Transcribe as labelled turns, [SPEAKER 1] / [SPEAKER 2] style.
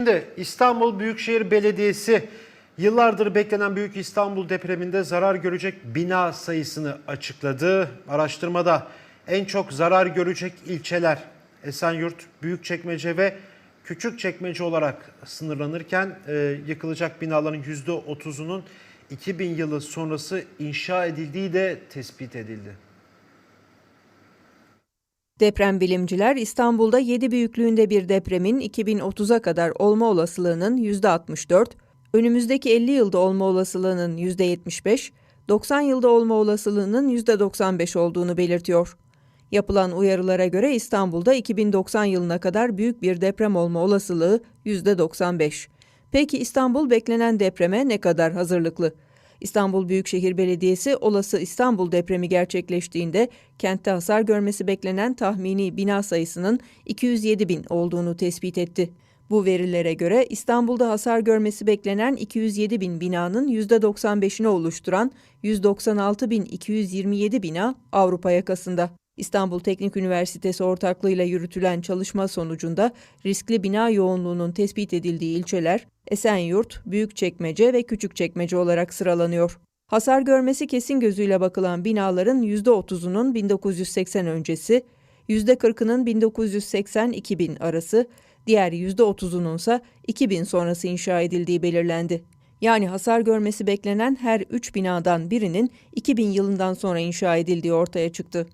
[SPEAKER 1] Şimdi İstanbul Büyükşehir Belediyesi yıllardır beklenen Büyük İstanbul depreminde zarar görecek bina sayısını açıkladı. Araştırmada en çok zarar görecek ilçeler Esenyurt, Büyükçekmece ve Küçükçekmece olarak sınırlanırken e, yıkılacak binaların %30'unun 2000 yılı sonrası inşa edildiği de tespit edildi.
[SPEAKER 2] Deprem bilimciler İstanbul'da 7 büyüklüğünde bir depremin 2030'a kadar olma olasılığının %64, önümüzdeki 50 yılda olma olasılığının %75, 90 yılda olma olasılığının %95 olduğunu belirtiyor. Yapılan uyarılara göre İstanbul'da 2090 yılına kadar büyük bir deprem olma olasılığı %95. Peki İstanbul beklenen depreme ne kadar hazırlıklı? İstanbul Büyükşehir Belediyesi olası İstanbul depremi gerçekleştiğinde kentte hasar görmesi beklenen tahmini bina sayısının 207 bin olduğunu tespit etti. Bu verilere göre İstanbul'da hasar görmesi beklenen 207 bin binanın %95'ini oluşturan 196 bin 227 bina Avrupa yakasında. İstanbul Teknik Üniversitesi ortaklığıyla yürütülen çalışma sonucunda riskli bina yoğunluğunun tespit edildiği ilçeler Esenyurt, Büyükçekmece ve Küçükçekmece olarak sıralanıyor. Hasar görmesi kesin gözüyle bakılan binaların %30'unun 1980 öncesi, %40'ının 1980-2000 arası, diğer %30'unun ise 2000 sonrası inşa edildiği belirlendi. Yani hasar görmesi beklenen her 3 binadan birinin 2000 yılından sonra inşa edildiği ortaya çıktı.